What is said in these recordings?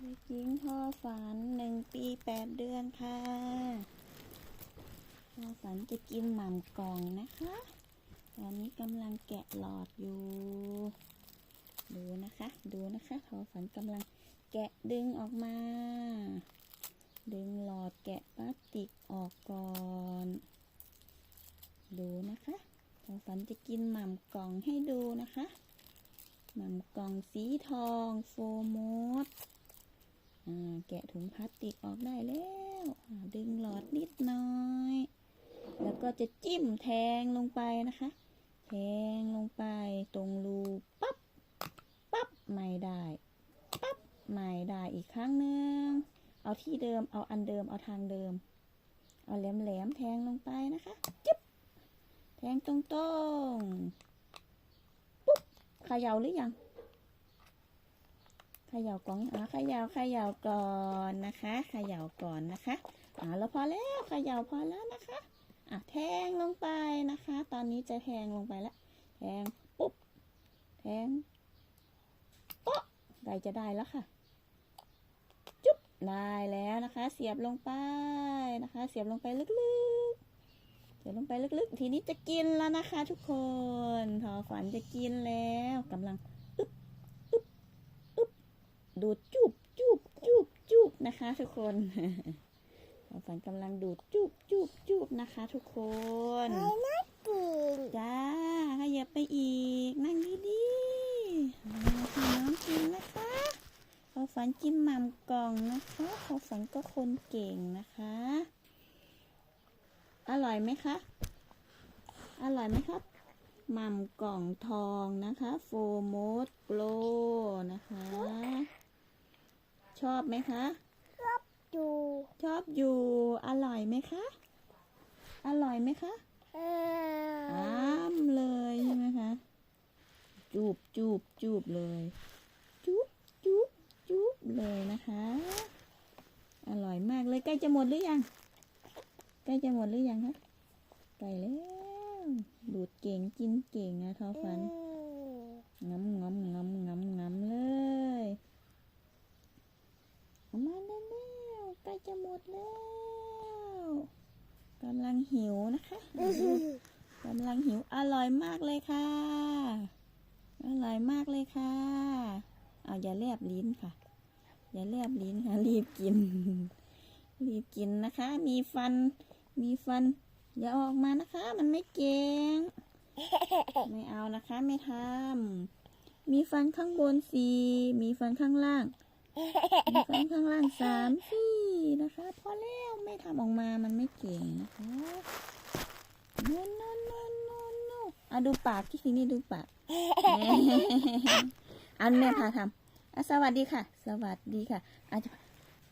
เด็กหญิงพ่อฝันหนึ่งปีแปดเดือนค่ะพ่อฝันจะกินหม่ำกล่องนะคะ ตอนนี้กำลังแกะหลอดอยู่ ดูนะคะ ดูนะคะพ่อฝันกำลังแกะดึงออกมา ดึงหลอดแกะพลาสติกออกก่อน ดูนะคะพ่อฝันจะกินหม่ำกล่องให้ดูนะคะหม่ำกล่องสีทองโฟมอ่า แกะถุงพลาสติกออกได้แล้ว ดึงหลอดนิดหน่อย แล้วก็จะจิ้มแทงลงไปนะคะ แทงลงไปตรงรูปั๊บ ปั๊บไม่ได้ ปั๊บไม่ได้อีกครั้งหนึ่ง เอาที่เดิม เอาอันเดิม เอาทางเดิม เอาแหลมๆแทงลงไปนะคะจิ๊บแทงตรงๆ ปุ๊บเขย่าหรือยัง ขย่ากล่องอ่าเขย่าขย่าก่อนนะคะขย่าก่อนนะคะอ่าแล้วพอแล้วขย่าพอแล้วนะคะอะแทงลงไปนะคะ ตอนนี้จะแทงลงไปแล้วแทงปุ๊บแทงโป๊ะได้จะได้แล้วค่ะ จุ๊บได้แล้วนะคะ เสียบลงไปนะคะ เสียบลงไปลึกๆเสียบลงไปลึกๆ ทีนี้จะกินแล้วนะคะ ทุกคนทอฝันจะกินแล้วกำลัง ดูดจุบจุบจุบจุบนะคะ ทุกคนทอฝันกำลังดูดจุบจุบจุบนะคะ ทุกคนกินจ้าขยับไปอีก นั่งดีๆเอาให้น้องกินนะคะเขาฝันกินหม่ำกล่องนะคะเขาฝันก็คนเก่งนะคะ อร่อยไหมคะ อร่อยไหมครับหม่ำกล่องทองนะคะ โฟโมดโกลนะคะ ชอบไหมคะดูชอบอยู่ อร่อยไหมคะ อร่อยไหมคะเออ้ามเลยใช่ไหมคะ จูบจูบจูบเลย จูบจูบจูบเลยนะคะ อร่อยมากเลยใกล้จะหมดหรือยัง ใกล้จะหมดหรือยังคะใกล้แล้ว ดูดเก่งกินเก่งนะทอฟันงำงำงำงำงำเลยเอา มาแล้วๆใกล้จะหมดแล้วกำลังหิวนะคะกำลังหิวอร่อยมากเลยค่ะ อร่อยมากเลยค่ะ เอาอย่าแลบลิ้นค่ะ อย่าแลบลิ้นค่ะ รีบกิน รีบกินนะคะ มีฟัน มีฟัน อย่าออกมานะคะ มันไม่เก่ง ไม่เอานะคะ ไม่ทำมีฟันข้างบนสี่มีฟันข้างล่าง มีฟันข้างล่างสามสี่นะคะพอแล้วไม่ทำออกมามันไม่เก่งนะคะโนโนโนโนโนอะดูปากที่ทีนี่ดูปากอันแม่พาทำอะสวัสดีค่ะ สวัสดีค่ะอา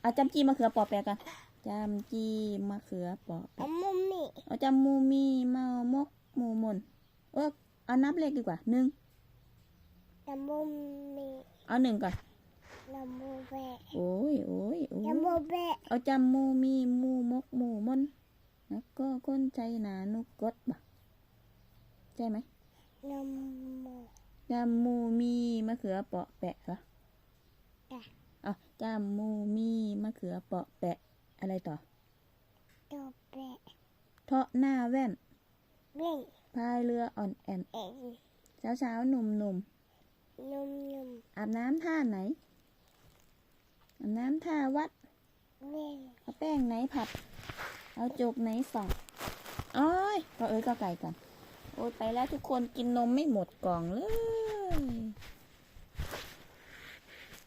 เอาจำจีมะเขือปอแปะกันจำจีมะเขือปอแปะเอามุมนี่เอาจำมูมีมามกหมูมนเออเอานับเลขดีกว่าหนึ่งเอามุมนี่เอาหนึ่งก่อน เอามุมแบะโอ้ยโอ้ยโอ้เอายมุมแบะเอาจำมูมีหมูมกหมูมนแล้วก็ก้นใจหนานุกดบ่ใช่ไหมเอามุมจำมูมีมะเขือเปาะแปะเหรอจ้ะอะจำมูมีมะเขือเปาะแปะ อะไรต่อตัวแบะเทาะหน้าแว่นเบ่งพายเรืออ่อนแอนเอ็นเช้าเช้าๆหนุ่มหนุ่มนุ่มนุ่มๆอาบน้ำท่าไหนอาบ น้ำท่าวัด เอาแป้งไหนผัด เอาจกไหนสองอ้อยก็เอ้ยก็ไก่กัน โอ้ยไปแล้วทุกคนกินนมไม่หมดกล่องเลย